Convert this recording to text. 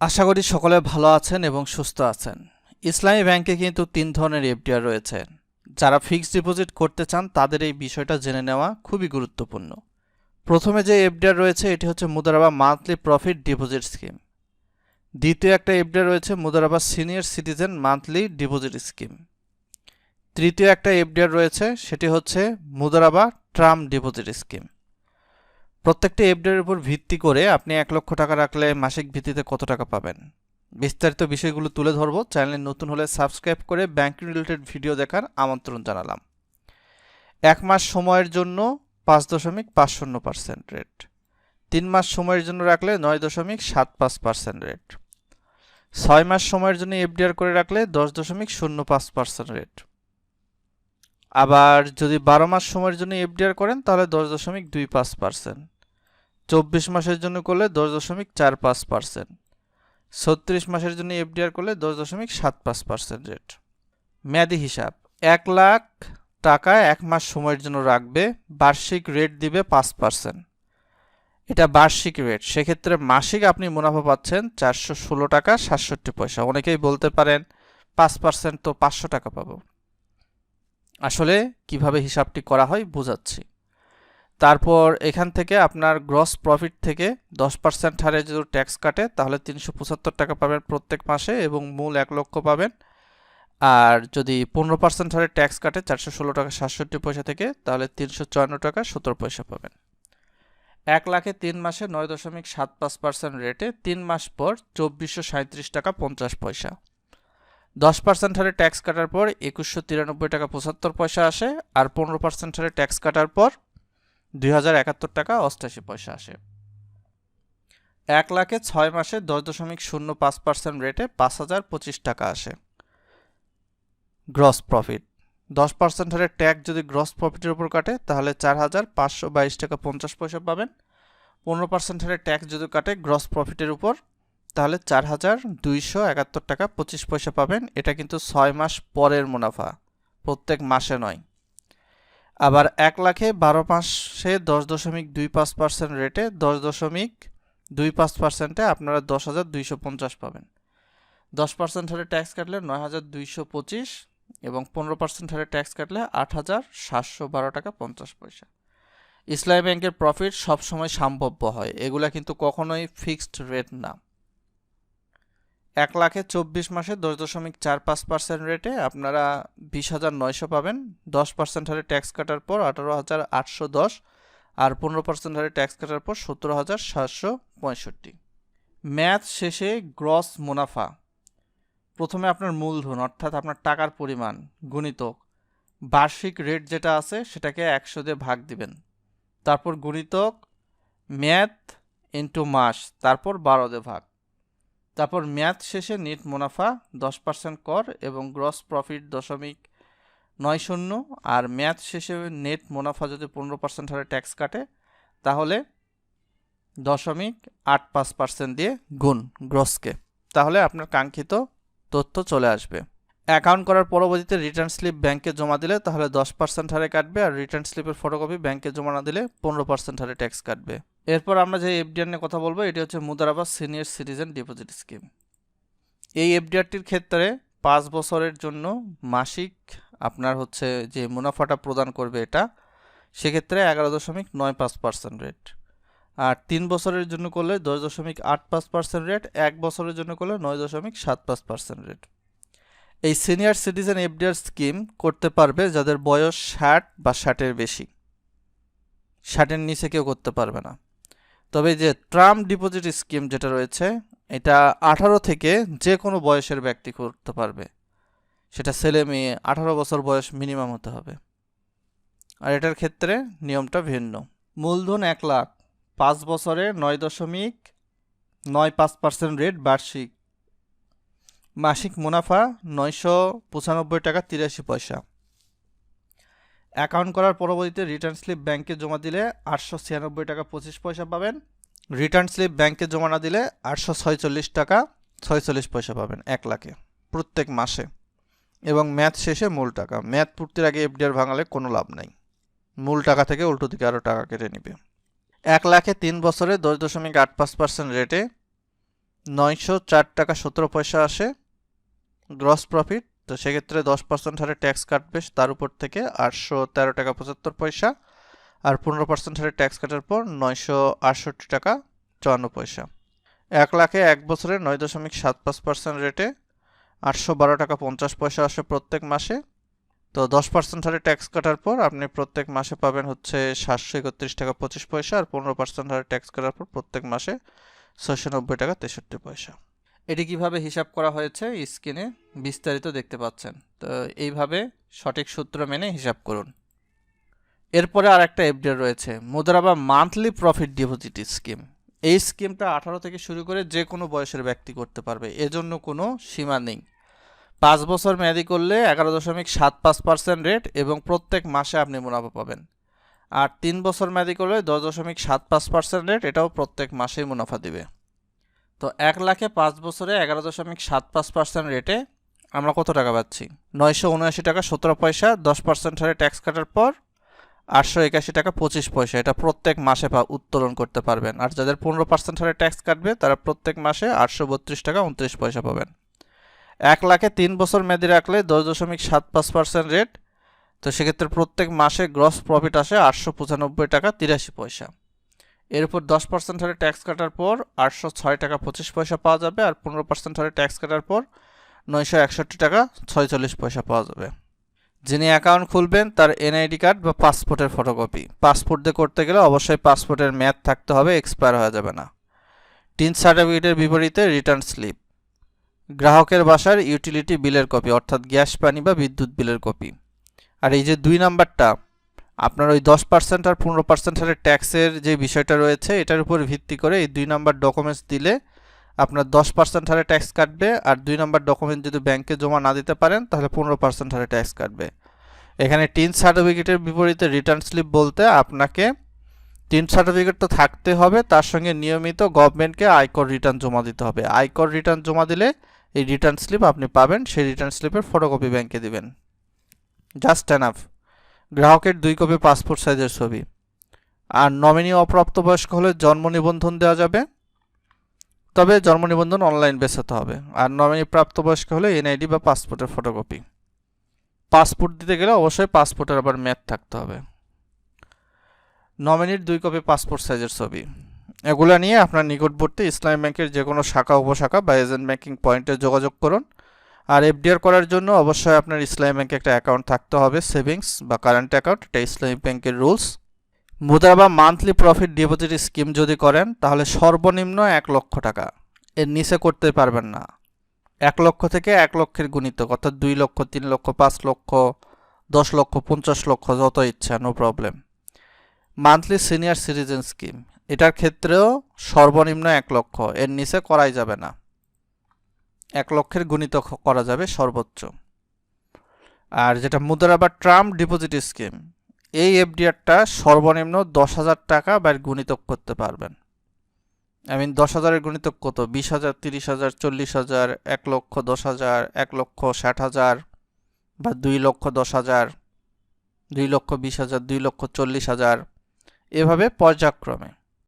আশা করি সকলে ভালো আছেন এবং সুস্থ আছেন। ইসলামী ব্যাংকে কিন্তু তিন ধরনের এফডিআর রয়েছে। যারা ফিক্সড ডিপোজিট করতে চান, তাদের এই বিষয়টা জেনে নেওয়া খুবই গুরুত্বপূর্ণ। প্রথমে যে এফডিআর রয়েছে, এটি হচ্ছে মুদারাবা মান্থলি প্রফিট ডিপোজিট স্কিম। দ্বিতীয় একটা এফডিআর রয়েছে Mudaraba senior citizen monthly deposit scheme. তৃতীয় একটা এফডিআর রয়েছে, সেটি হচ্ছে মুদারাবা ট্রাম ডিপোজিট স্কিম। প্রত্যেকটি এফডিআর উপর ভিত্তি করে আপনি এক লক্ষ টাকা রাখলে মাসিক ভিত্তিতে কত টাকা পাবেন? বিস্তারিত বিষয়গুলো তুলে ধরবো। চ্যানেলে নতুন হলে সাবস্ক্রাইব করে ব্যাংক রিলেটেড ভিডিও দেখার আমন্ত্রণ জানালাম। এক মাস সময়ের জন্য পাঁচ দশমিক পাঁচ শূন্য পার্সেন্ট রেট তিন মাস সময়ের জন্য রাখলে নয় দশমিক সাত পাঁচ পার্সেন্ট রেট ছয় মাস সময়ের জন্য এফডিআর করে রাখলে দশ দশমিক শূন্য পাঁচ পার্সেন্ট রেট আবার যদি বারো মাস সময়ের জন্য এফডিআর করেন, তাহলে দশ দশমিক দুই পাঁচ পার্সেন্ট চব্বিশ মাসের জন্য করলে দশ দশমিক চার পাঁচ পার্সেন্ট। ছত্রিশ মাসের জন্য এফডিআর করলে দশ দশমিক সাত পাঁচ পার্সেন্ট রেট। মেয়াদি হিসাব, এক লাখ টাকা এক মাস সময়ের জন্য রাখবে, বার্ষিক রেট দিবে পাঁচ পার্সেন্ট। এটা বার্ষিক রেট, সেক্ষেত্রে মাসিক আপনি মুনাফা পাচ্ছেন চারশো ষোলো টাকা সাতষট্টি পয়সা। অনেকেই বলতে পারেন পাঁচ পার্সেন্ট তো পাঁচশো টাকা পাবো। আসলে কীভাবে হিসাবটি করা হয় বোঝাচ্ছি। তারপর এখান থেকে আপনার গ্রস প্রফিট থেকে দশ পার্সেন্ট হারে যদি ট্যাক্স কাটে, তাহলে তিনশো পঁচাত্তর টাকা পাবেন প্রত্যেক মাসে এবং মূল এক লক্ষ পাবেন। আর যদি পনেরো পার্সেন্ট হারে ট্যাক্স কাটে, চারশো ষোলো টাকা, সাতষট্টি পয়সা থেকে, তাহলে তিনশো চুয়ান্ন টাকা, সত্তর পয়সা পাবেন। এক লাখে তিন মাসে নয় দশমিক সাত পাঁচ পার্সেন্ট রেটে তিন মাস পর চব্বিশশো সাঁত্রিশ টাকা, পঞ্চাশ পয়সা। দশ পার্সেন্ট হারে ট্যাক্স কাটার পর একুশশো তিরানব্বই টাকা, পঁচাত্তর পয়সা আসে, আর পনেরো পার্সেন্ট হারে ট্যাক্স কাটার পর দুই হাজার একাত্তর টাকা অষ্টাশি পয়সা আসে। এক লাখে ছয় মাসে দশ দশমিক শূন্য পাঁচ পার্সেন্ট রেটে পাঁচ হাজার পঁচিশ টাকা আসে। গ্রস প্রফিট দশ পার্সেন্ট হারে ট্যাক্স যদি গ্রস প্রফিটের উপর কাটে, তাহলে চার হাজার পাঁচশো বাইশ টাকা পঞ্চাশ পয়সা পাবেন। পনেরো পার্সেন্ট হারে ট্যাক্স যদি কাটে গ্রস প্রফিটের উপর, তাহলে চার হাজার দুইশো একাত্তর টাকা পঁচিশ পয়সা পাবেন। এটা কিন্তু ছয় মাস পরের মুনাফা, প্রত্যেক মাসে নয়। আবার এক লাখে বারো মাসে দশ দশমিক দুই পাঁচ পার্সেন্ট রেটে দশ দশমিক দুই পাঁচ পার্সেন্টে আপনারা দশ হাজার দুইশো পঞ্চাশ পাবেন। দশ পার্সেন্ট হারে ট্যাক্স কাটলে নয় হাজার দুইশো পঁচিশ এবং পনেরো পার্সেন্ট হারে ট্যাক্স কাটলে আট হাজার সাতশো বারো টাকা পঞ্চাশ পয়সা। ইসলামী ব্যাংকের প্রফিট সবসময় সম্ভব্য হয়। এগুলা কিন্তু কখনোই ফিক্সড রেট না। এক লাখে চব্বিশ মাসে দশ দশমিক চার পাঁচ পার্সেন্ট রেটে আপনারা বিশ হাজার নয়শো পাবেন। দশ পার্সেন্ট হারে ট্যাক্স কাটার পর আঠারো হাজার আটশো দশ আর পনেরো পার্সেন্ট হারে ট্যাক্স কাটার পর সতেরো হাজার সাতশো পঁয়ষট্টি। ম্যাথ শেষে গ্রস মুনাফা। প্রথমে আপনার মূলধন, অর্থাৎ আপনার টাকার পরিমাণ গুণিতক বার্ষিক রেট যেটা আছে সেটাকে একশো দিয়ে ভাগ দিবেন। তারপর গুণিতক ম্যাথ ইন্টু মাস, তারপর বারো দিয়ে ভাগ। তারপর ম্যাথ শেষে নেট মুনাফা দশ পার্সেন্ট কর এবং গ্রস প্রফিট দশমিক নয় শূন্য আর ম্যাথ শেষে নেট মুনাফা যদি পনেরো পার্সেন্ট হারে ট্যাক্স কাটে, তাহলে দশমিক আট পাঁচ পার্সেন্ট দিয়ে গুণ গ্রসকে তাহলে আপনার কাঙ্ক্ষিত তথ্য চলে আসবে। অ্যাকাউন্ট করার পরবর্তীতে রিটার্ন স্লিপ ব্যাংকে জমা দিলে তাহলে দশ পার্সেন্ট হারে কাটবে আর রিটার্ন স্লিপের ফটোকপি ব্যাংকে জমা না দিলে পনেরো পার্সেন্ট হারে ট্যাক্স কাটবে। এরপর আমরা যে এফডিআর নিয়ে কথা বলব, এটি হচ্ছে মুদারাবাদ সিনিয়র সিটিজেন ডিপোজিট স্কিম এই এফডিআরটির ক্ষেত্রে পাঁচ বছরের জন্য মাসিক আপনার হচ্ছে যে মুনাফাটা প্রদান করবে এটা, সেক্ষেত্রে এগারো দশমিক নয় পাঁচ পার্সেন্ট রেট আর তিন বছরের জন্য করলে দশ দশমিক আট পাঁচ পার্সেন্ট রেট এক বছরের জন্য করলে নয় দশমিক সাত পাঁচ পার্সেন্ট রেট এই সিনিয়র সিটিজেন এফডিআর স্কিম করতে পারবে যাদের বয়স ষাট বা ষাটের বেশি। ষাটের নিচে কেউ করতে পারবে না। তবে যে ট্রাম ডিপোজিট স্কিম যেটা রয়েছে, এটা আঠারো থেকে যে কোনো বয়সের ব্যক্তি করতে পারবে। সেটা ছেলে মেয়ে, আঠারো বছর বয়স মিনিমাম হতে হবে। আর এটার ক্ষেত্রে নিয়মটা ভিন্ন। মূলধন এক লাখ, পাঁচ বছরে নয় দশমিক নয় পাঁচ পার্সেন্ট রেট বার্ষিক। মাসিক মুনাফা নয়শো পঁচানব্বই টাকা তিরাশি পয়সা। অ্যাকাউন্ট করার পরবর্তীতে রিটার্ন স্লিপ ব্যাংকে জমা দিলে আটশো ছিয়ানব্বই টাকা পঁচিশ পয়সা পাবেন। রিটার্ন স্লিপ ব্যাংকে জমা না দিলে আটশো ছয়চল্লিশ টাকা ছয়চল্লিশ পয়সা পাবেন এক লাখে প্রত্যেক মাসে। এবং ম্যাথ শেষে মূল টাকা। ম্যাথ পূর্তির আগে এফডিআর ভাঙালে কোনো লাভ নাই। মূল টাকা থেকে উল্টো দিকে আরও টাকা কেটে নিবে। এক লাখে তিন বছরে দশ দশমিক আট পাঁচ পার্সেন্ট রেটে নয়শো চার টাকা সতেরো পয়সা আসে। গ্রস প্রফিট তো সেক্ষেত্রে দশ পার্সেন্ট হারে ট্যাক্স কাটবে তার উপর থেকে আটশো তেরো টাকা পঁচাত্তর পয়সা আর পনেরো পার্সেন্ট হারে ট্যাক্স কাটার পর নয়শো আটষট্টি টাকা চুয়ান্ন পয়সা। এক লাখে এক বছরে নয় দশমিক সাত পাঁচ পার্সেন্ট রেটে আটশো বারো টাকা পঞ্চাশ পয়সা আসে প্রত্যেক মাসে। তো দশ পার্সেন্ট হারে ট্যাক্স কাটার পর আপনি প্রত্যেক মাসে পাবেন হচ্ছে সাতশো একত্রিশ টাকা পঁচিশ পয়সা আর পনেরো পার্সেন্ট হারে ট্যাক্স কাটার পর প্রত্যেক মাসে ছয়শো নব্বই টাকা তেষট্টি পয়সা। এটি কীভাবে হিসাব করা হয়েছে? স্ক্রিনে বিস্তারিত দেখতে পাচ্ছেন। তো এইভাবে সঠিক সূত্র মেনে হিসাব করুন। এরপরে আর একটা এফডিআর রয়েছে। মুদ্রা বা মান্থলি প্রফিট ডিপোজিট স্কিম এই স্কিমটা আঠারো থেকে শুরু করে যে কোনো বয়সের ব্যক্তি করতে পারবে। এজন্য কোনো সীমা নেই। পাঁচ বছর মেয়াদি করলে এগারো দশমিক সাত পাঁচ পার্সেন্ট রেট এবং প্রত্যেক মাসে আপনি মুনাফা পাবেন। আর তিন বছর মেয়াদি করলে দশ দশমিক সাত পাঁচ পার্সেন্ট রেট এটাও প্রত্যেক মাসেই মুনাফা দিবে। তো এক লাখে পাঁচ বছরে এগারো দশমিক সাত পাঁচ পার্সেন্ট রেটে আমরা কত টাকা পাচ্ছি? নয়শো উনআশি টাকা সতেরো পয়সা, দশ পার্সেন্ট হারে ট্যাক্স কাটার পর আটশো একাশি টাকা পঁচিশ পয়সা। এটা প্রত্যেক মাসে পা- উত্তোলন করতে পারবেন। আর যাদের পনেরো পার্সেন্ট হারে ট্যাক্স কাটবে, তারা প্রত্যেক মাসে আটশো বত্রিশ টাকা উনত্রিশ পয়সা পাবেন। এক লাখে তিন বছর মেয়াদি রাখলে দশ দশমিক সাত পাঁচ পার্সেন্ট রেট তো সেক্ষেত্রে প্রত্যেক মাসে গ্রস প্রফিট আসে আটশো পঁচানব্বই টাকা তিরাশি পয়সা। এর উপর দশ পার্সেন্ট হারে ট্যাক্স কাটার পর আটশো ছয় টাকা পঁচিশ পয়সা পাওয়া যাবে আর পনেরো পার্সেন্ট হারে ট্যাক্স কাটার পর নয়শো একষট্টি টাকা ছয়চল্লিশ পয়সা পাওয়া যাবে। যিনি অ্যাকাউন্ট খুলবেন তার এনআইডি কার্ড বা পাসপোর্টের ফটোকপি পাসপোর্ট দিয়ে করতে গেলে অবশ্যই পাসপোর্টের মেয়াদ থাকতে হবে এক্সপায়ার হয়ে যাবে না। টিন সার্টিফিকেটের বিপরীতে রিটার্ন স্লিপ গ্রাহকের বাসার ইউটিলিটি বিলের কপি অর্থাৎ গ্যাস, পানি বা বিদ্যুৎ বিলের কপি আর এই যে দুই নাম্বারটা আপনার ওই দশ পার্সেন্ট আর পনেরো পার্সেন্ট হারে ট্যাক্সের যে বিষয়টা রয়েছে, এটার উপর ভিত্তি করে এই দুই নাম্বার ডকুমেন্টস দিলে আপনার দশ পার্সেন্ট হারে ট্যাক্স কাটবে আর দুই নাম্বার ডকুমেন্ট যদি ব্যাংকে জমা না দিতে পারেন, তাহলে পনেরো পার্সেন্ট হারে ট্যাক্স কাটবে। এখানে টিন সার্টিফিকেটের বিপরীতে রিটার্ন স্লিপ বলতে আপনাকে টিন সার্টিফিকেট তো থাকতে হবে, তার সঙ্গে নিয়মিত গভর্নমেন্টকে আয়কর রিটার্ন জমা দিতে হবে। আয়কর রিটার্ন জমা দিলে এই রিটার্ন স্লিপ আপনি পাবেন, সেই রিটার্ন স্লিপের ফটোকপি ব্যাংকে দিবেন। জাস্ট এনাফ গ্রাহকের দুই কপি পাসপোর্ট সাইজের ছবি। আর নমিনি অপ্রাপ্তবয়স্ক হলে জন্ম নিবন্ধন দেওয়া যাবে। তবে জন্ম নিবন্ধন অনলাইন বেসাতে হবে। আর নমিনি প্রাপ্তবয়স্ক হলে এনআইডি বা পাসপোর্টের ফটোকপি। পাসপোর্ট দিতে গেলে অবশ্যই পাসপোর্টের আবার ম্যাথ থাকতে হবে। নমিনির দুই কপি পাসপোর্ট সাইজের ছবি। এগুলো নিয়ে আপনার নিকটবর্তী ইসলামী ব্যাংকের যে কোনো শাখা, উপশাখা বা এজেন্ট ব্যাংকিং পয়েন্টে যোগাযোগ করুন। আর এফডিআর করার জন্য অবশ্যই আপনার ইসলামী ব্যাংকে একটা অ্যাকাউন্ট থাকতে হবে, সেভিংস বা কারেন্ট অ্যাকাউন্ট, এটা ইসলামী ব্যাংকের রুলস। মুদ্রা বা মান্থলি প্রফিট ডিপোজিট স্কিম যদি করেন, তাহলে সর্বনিম্ন এক লক্ষ টাকা। এর নিচে করতে পারবেন না। এক লক্ষ থেকে এক লক্ষের গুণিত অর্থাৎ দুই লক্ষ, তিন লক্ষ, পাঁচ লক্ষ, দশ লক্ষ, পঞ্চাশ লক্ষ, যত ইচ্ছা no problem monthly senior citizen scheme, এটার ক্ষেত্রেও সর্বনিম্ন এক লক্ষ, এর নিচে করাই যাবে না। এক লক্ষের গুণিত করা যাবে সর্বোচ্চ। আর যেটা মুদ্রা বা ট্রাম ডিপোজিট স্কিম, এই এফডিআরটা সর্বনিম্ন দশ হাজার টাকা বা এর গুণিতক করতে পারবেন। আই মিন দশ হাজারের গুণিতক কত? বিশ হাজার, তিরিশ হাজার, চল্লিশ হাজার, এক লক্ষ দশ হাজার, এক লক্ষ ষাট হাজার বা দুই লক্ষ দশ হাজার, দুই লক্ষ বিশ হাজার, দুই লক্ষ চল্লিশ হাজার। এভাবে পর্যায়ক্রমে।